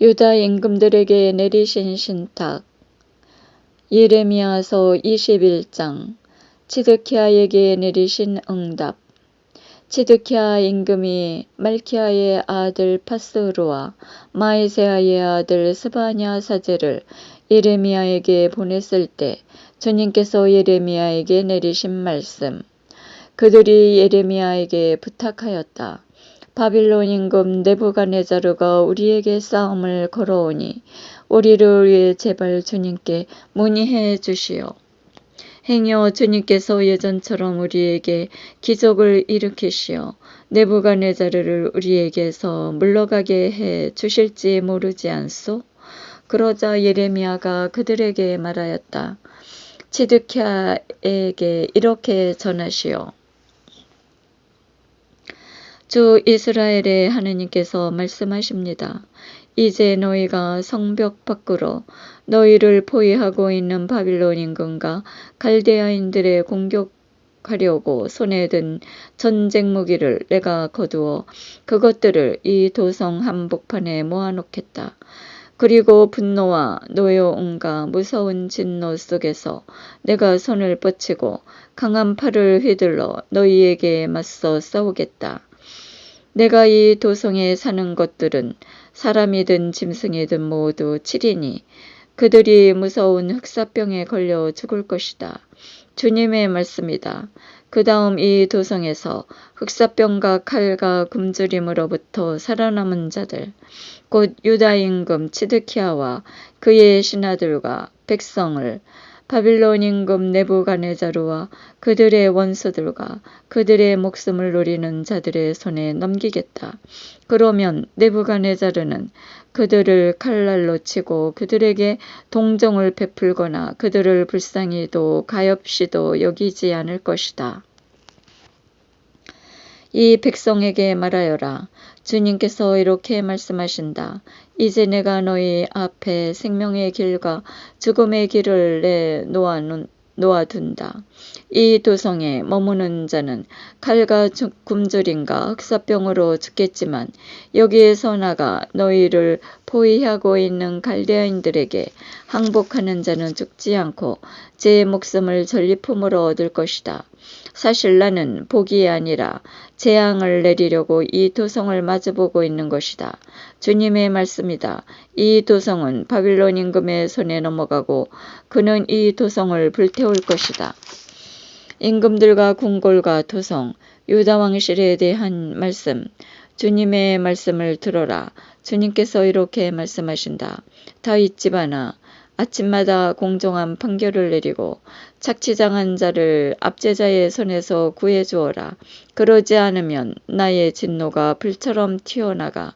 유다 임금들에게 내리신 신탁. 예레미야서 21장. 치드키아에게 내리신 응답. 치드키아 임금이 말키아의 아들 파스루와 마이세아의 아들 스바냐 사제를 예레미야에게 보냈을 때 주님께서 예레미야에게 내리신 말씀. 그들이 예레미야에게 부탁하였다. 바빌론 임금 네부갓네자르가 우리에게 싸움을 걸어오니 우리를 위해 제발 주님께 문의해 주시오. 행여 주님께서 예전처럼 우리에게 기적을 일으키시어 네부갓네자르를 우리에게서 물러가게 해 주실지 모르지 않소? 그러자 예레미야가 그들에게 말하였다. 치드키아에게 이렇게 전하시오. 주 이스라엘의 하느님께서 말씀하십니다. 이제 너희가 성벽 밖으로 너희를 포위하고 있는 바빌론 인근과 갈대아인들의 공격 하려고 손에 든 전쟁 무기를 내가 거두어 그것들을 이 도성 한복판에 모아놓겠다. 그리고 분노와 노여움과 무서운 진노 속에서 내가 손을 뻗치고 강한 팔을 휘둘러 너희에게 맞서 싸우겠다. 내가 이 도성에 사는 것들은 사람이든 짐승이든 모두 7이니 그들이 무서운 흑사병에 걸려 죽을 것이다. 주님의 말씀이다. 그 다음 이 도성에서 흑사병과 칼과 굶주림으로부터 살아남은 자들, 곧 유다 임금 치드키아와 그의 신하들과 백성을 바빌론 임금 네부가네자루와 그들의 원수들과 그들의 목숨을 노리는 자들의 손에 넘기겠다. 그러면 네부가네자르는 그들을 칼날로 치고 그들에게 동정을 베풀거나 그들을 불쌍히도 가엾이도 여기지 않을 것이다. 이 백성에게 말하여라. 주님께서 이렇게 말씀하신다. 이제 내가 너희 앞에 생명의 길과 죽음의 길을 내 놓아둔다. 이 도성에 머무는 자는 칼과 굶주림과 흑사병으로 죽겠지만 여기에서 나가 너희를 포위하고 있는 갈대아인들에게 항복하는 자는 죽지 않고 제 목숨을 전리품으로 얻을 것이다. 사실 나는 복이 아니라 재앙을 내리려고 이 도성을 마주보고 있는 것이다. 주님의 말씀이다. 이 도성은 바빌론 임금의 손에 넘어가고 그는 이 도성을 불태울 것이다. 임금들과 궁궐과 도성, 유다 왕실에 대한 말씀, 주님의 말씀을 들어라. 주님께서 이렇게 말씀하신다. 다윗 집안아, 아침마다 공정한 판결을 내리고 착취당한 자를 압제자의 손에서 구해 주어라. 그러지 않으면 나의 진노가 불처럼 튀어나가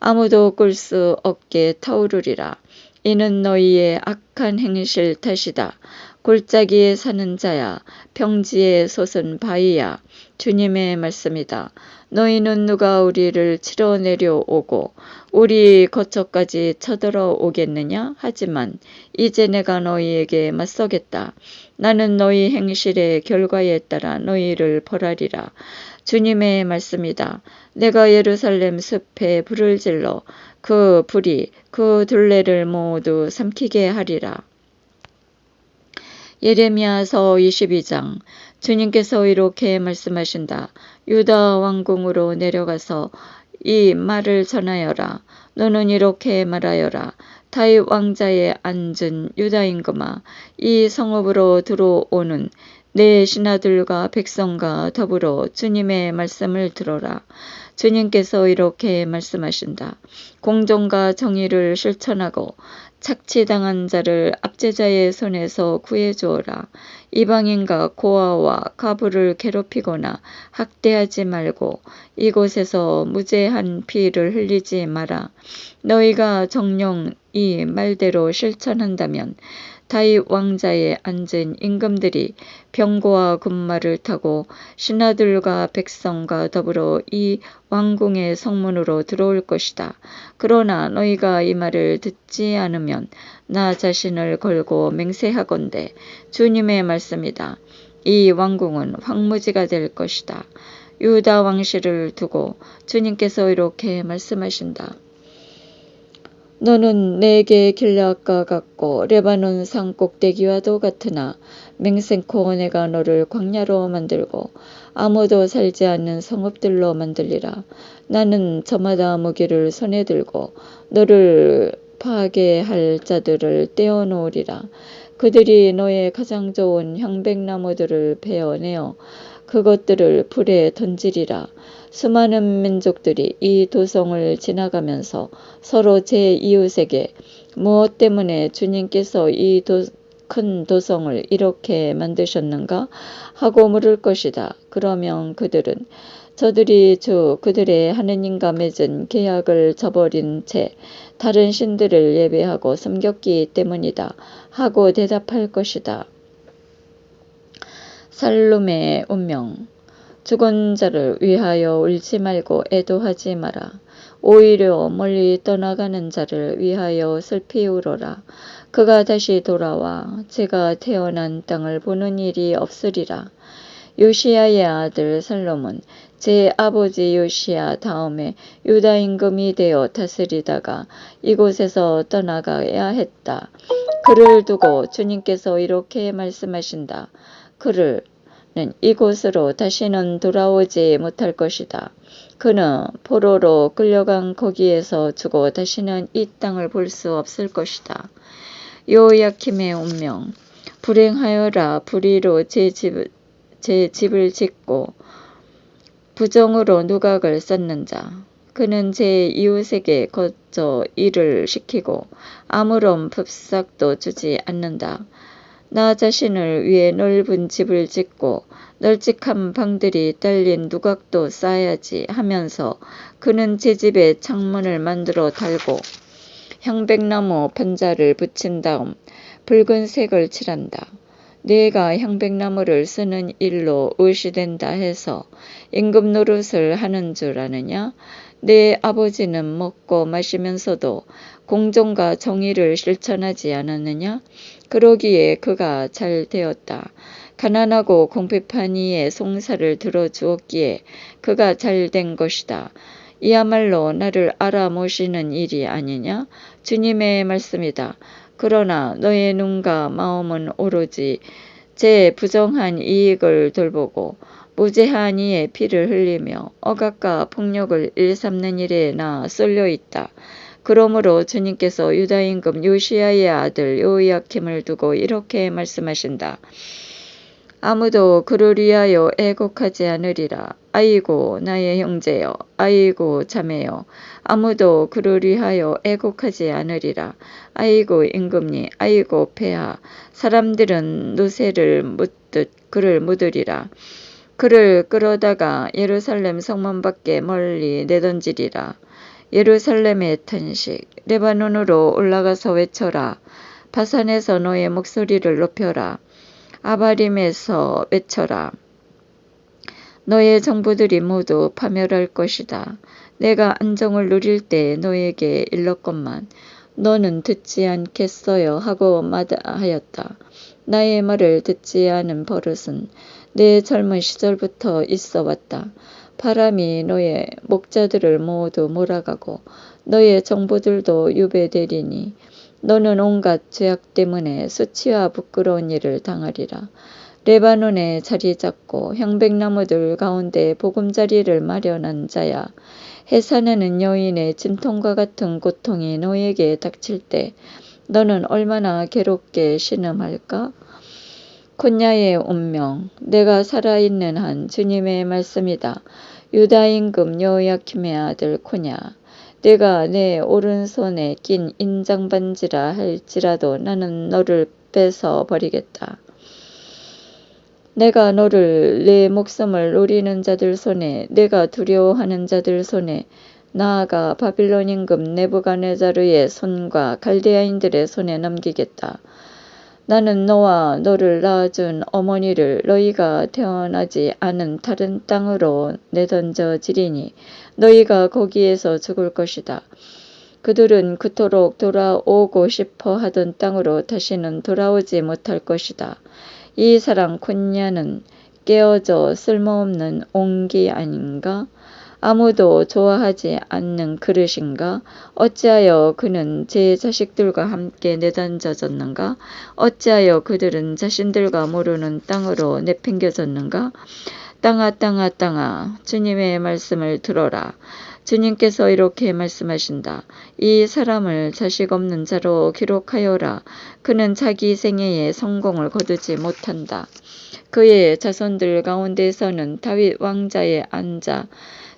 아무도 끌수 없게 타오르리라. 이는 너희의 악한 행실 탓이다. 골짜기에 사는 자야, 평지에 솟은 바위야, 주님의 말씀이다. 너희는 누가 우리를 치러 내려오고 우리 거처까지 쳐들어 오겠느냐? 하지만 이제 내가 너희에게 맞서겠다. 나는 너희 행실의 결과에 따라 너희를 벌하리라. 주님의 말씀이다. 내가 예루살렘 숲에 불을 질러 그 불이 그 둘레를 모두 삼키게 하리라. 예레미야서 22장 주님께서 이렇게 말씀하신다. 유다 왕궁으로 내려가서 이 말을 전하여라. 너는 이렇게 말하여라. 다윗 왕자에 앉은 유다 임금아 이 성읍으로 들어오는 내 신하들과 백성과 더불어 주님의 말씀을 들어라. 주님께서 이렇게 말씀하신다. 공정과 정의를 실천하고 착취당한 자를 압제자의 손에서 구해주어라. 이방인과 고아와 가부를 괴롭히거나 학대하지 말고 이곳에서 무죄한 피를 흘리지 마라. 너희가 정령 이 말대로 실천한다면 다윗 왕자에 앉은 임금들이 병고와 군마를 타고 신하들과 백성과 더불어 이 왕궁의 성문으로 들어올 것이다. 그러나 너희가 이 말을 듣지 않으면 나 자신을 걸고 맹세하건대 주님의 말씀이다. 이 왕궁은 황무지가 될 것이다. 유다 왕실을 두고 주님께서 이렇게 말씀하신다. 너는 내게 길라과 같고 레바논 산 꼭대기와도 같으나 맹생코 내가 너를 광야로 만들고 아무도 살지 않는 성읍들로 만들리라. 나는 저마다 무기를 손에 들고 너를 파괴할 자들을 떼어놓으리라. 그들이 너의 가장 좋은 향백나무들을 베어내어 그것들을 불에 던지리라. 수많은 민족들이 이 도성을 지나가면서 서로 제 이웃에게 무엇 때문에 주님께서 이 도, 큰 도성을 이렇게 만드셨는가 하고 물을 것이다. 그러면 그들은 저들이 주 그들의 하느님과 맺은 계약을 저버린 채 다른 신들을 예배하고 섬겼기 때문이다 하고 대답할 것이다. 살룸의 운명 죽은 자를 위하여 울지 말고 애도하지 마라. 오히려 멀리 떠나가는 자를 위하여 슬피 울어라. 그가 다시 돌아와 제가 태어난 땅을 보는 일이 없으리라. 요시야의 아들 살롬은 제 아버지 요시야 다음에 유다 임금이 되어 다스리다가 이곳에서 떠나가야 했다. 그를 두고 주님께서 이렇게 말씀하신다. 그를 는 이곳으로 다시는 돌아오지 못할 것이다. 그는 포로로 끌려간 거기에서 죽어 다시는 이 땅을 볼 수 없을 것이다. 요야킴의 운명 불행하여라 불의로 제, 집, 제 집을 짓고 부정으로 누각을 쌓는 자 그는 제 이웃에게 거저 일을 시키고 아무런 풋삭도 주지 않는다. 나 자신을 위해 넓은 집을 짓고 널찍한 방들이 딸린 누각도 쌓아야지 하면서 그는 제 집에 창문을 만들어 달고 향백나무 판자를 붙인 다음 붉은색을 칠한다. 내가 향백나무를 쓰는 일로 의시된다 해서 임금 노릇을 하는 줄 아느냐? 내 아버지는 먹고 마시면서도 공정과 정의를 실천하지 않았느냐? 그러기에 그가 잘 되었다. 가난하고 공핍한 이의 송사를 들어주었기에 그가 잘 된 것이다. 이야말로 나를 알아모시는 일이 아니냐? 주님의 말씀이다. 그러나 너의 눈과 마음은 오로지 제 부정한 이익을 돌보고 무죄한 이의 피를 흘리며 억압과 폭력을 일삼는 일에 나 쏠려 있다. 그러므로 주님께서 유다 임금 요시아의 아들 요이아킴을 두고 이렇게 말씀하신다. 아무도 그를 위하여 애곡하지 않으리라. 아이고 나의 형제여 아이고 자매여 아무도 그를 위하여 애곡하지 않으리라. 아이고 임금니 아이고 폐하 사람들은 노새를 묻듯 그를 묻으리라. 그를 끌어다가 예루살렘 성문 밖에 멀리 내던지리라. 예루살렘의 탄식 레바논으로 올라가서 외쳐라. 바산에서 너의 목소리를 높여라. 아바림에서 외쳐라. 너의 정부들이 모두 파멸할 것이다. 내가 안정을 누릴 때 너에게 일렀건만 너는 듣지 않겠어요 하고 마다하였다. 나의 말을 듣지 않은 버릇은 내 젊은 시절부터 있어 왔다. 바람이 너의 목자들을 모두 몰아가고 너의 정부들도 유배되리니 너는 온갖 죄악 때문에 수치와 부끄러운 일을 당하리라. 레바논에 자리 잡고 향백나무들 가운데 보금자리를 마련한 자야. 해산하는 여인의 진통과 같은 고통이 너에게 닥칠 때 너는 얼마나 괴롭게 신음할까? 콘야의 운명, 내가 살아있는 한 주님의 말씀이다. 유다 임금 여호야킴의 아들 코냐, 내가 내 오른손에 낀 인장반지라 할지라도 나는 너를 뺏어 버리겠다. 내가 너를 내 목숨을 노리는 자들 손에 내가 두려워하는 자들 손에 나아가 바빌론 임금 네부가네자르의 손과 갈대아인들의 손에 넘기겠다. 나는 너와 너를 낳아준 어머니를 너희가 태어나지 않은 다른 땅으로 내던져지리니 너희가 거기에서 죽을 것이다. 그들은 그토록 돌아오고 싶어 하던 땅으로 다시는 돌아오지 못할 것이다. 이 사람 콘냐는 깨어져 쓸모없는 옹기 아닌가? 아무도 좋아하지 않는 그릇인가? 어찌하여 그는 제 자식들과 함께 내던져졌는가? 어찌하여 그들은 자신들과 모르는 땅으로 내팽겨졌는가? 땅아 땅아 땅아 주님의 말씀을 들어라. 주님께서 이렇게 말씀하신다. 이 사람을 자식 없는 자로 기록하여라. 그는 자기 생애에 성공을 거두지 못한다. 그의 자손들 가운데서는 다윗 왕자에 앉아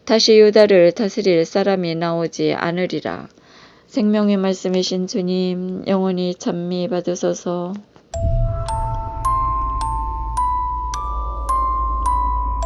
다시 유다를 다스릴 사람이 나오지 않으리라. 생명의 말씀이신 주님 영원히 찬미 받으소서.